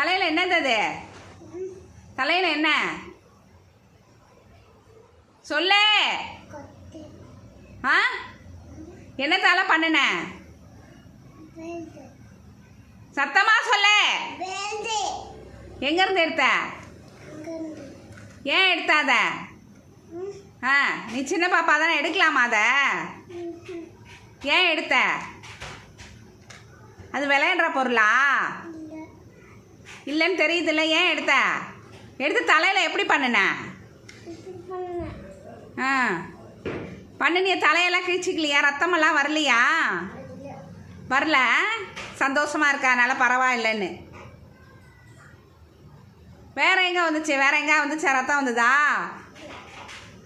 தலையில் என்னது அது தலையில் என்ன? சொல்லு. ஆ? என்னத்தால பண்ணுன? சத்தமாக சத்தமா சொல்லு. எங்கேருந்து எடுத்த? ஏன் எடுத்தாத? ஆ நீ சின்ன பாப்பா தானே எடுக்கலாமா அதை? ஏன் எடுத்த? அது விளையாடுற பொருளா? இல்லைன்னு தெரியுதுல்ல ஏன் எடுத்த? எடுத்து தலையில் எப்படி பண்ணுன? ஆ. பண்ணினிய தலையெல்லாம் கிழிச்சிக்கலையா? ரத்தமெல்லாம் வரலையா? வரல. சந்தோஷமாக இருக்கா? அதனால் பரவாயில்லைன்னு. வேற எங்கே வந்துச்சு? வேறு எங்கே வந்துச்சு? ரத்தம் வந்ததா?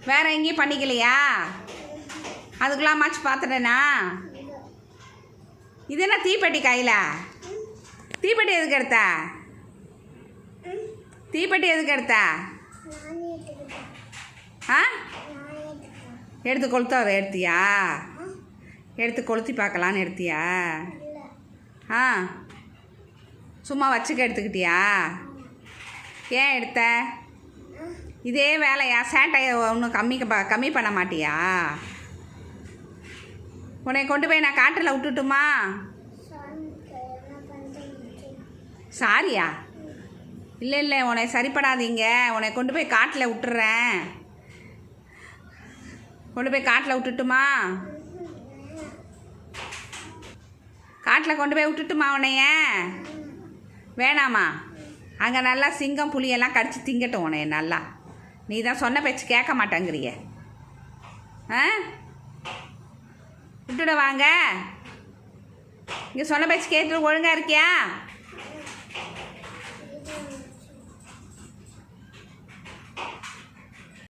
வேறு எங்கேயும் பண்ணிக்கலையா? அதுக்கெல்லாம் மாச்சு பார்த்துட்டேனா? இது என்ன தீப்பெட்டி கையில்? தீப்பெட்டி எதுக்கு எடுத்த? தீப்பெட்டி எதுக்கு எடுத்த? ஆ? எடுத்து கொளுத்த எடுத்தியா? ஆ எடுத்து கொளுத்தி பார்க்கலான்னு எடுத்தியா? ஆ. சும்மா வச்சுக்க எடுத்துக்கிட்டியா? ஏன் எடுத்த? இதே வேலையா? சேட்டையை ஒன்றும் கம்மி கம்மி பண்ண மாட்டியா? உன்னை கொண்டு போய் நான் காட்டில் விட்டுட்டுமா? சாரியா? இல்லை இல்லை உன்னை சரிப்படாதீங்க. உன்னை கொண்டு போய் காட்டில் விட்டுறேன். கொண்டு போய் காட்டில் விட்டுட்டுமா? காட்டில் கொண்டு போய் விட்டுட்டுமா உன்னைய? வேணாமா? அங்கே நல்லா சிங்கம் புலியெல்லாம் கடிச்சு திங்கட்டும் உன்னைய நல்லா. நீ தான் சொன்ன பேச்சு கேட்க மாட்டேங்கிறிய. ஆ? விட்டுட வாங்க. இங்கே சொன்ன பேச்சு கேட்டு ஒழுங்காக இருக்கியா?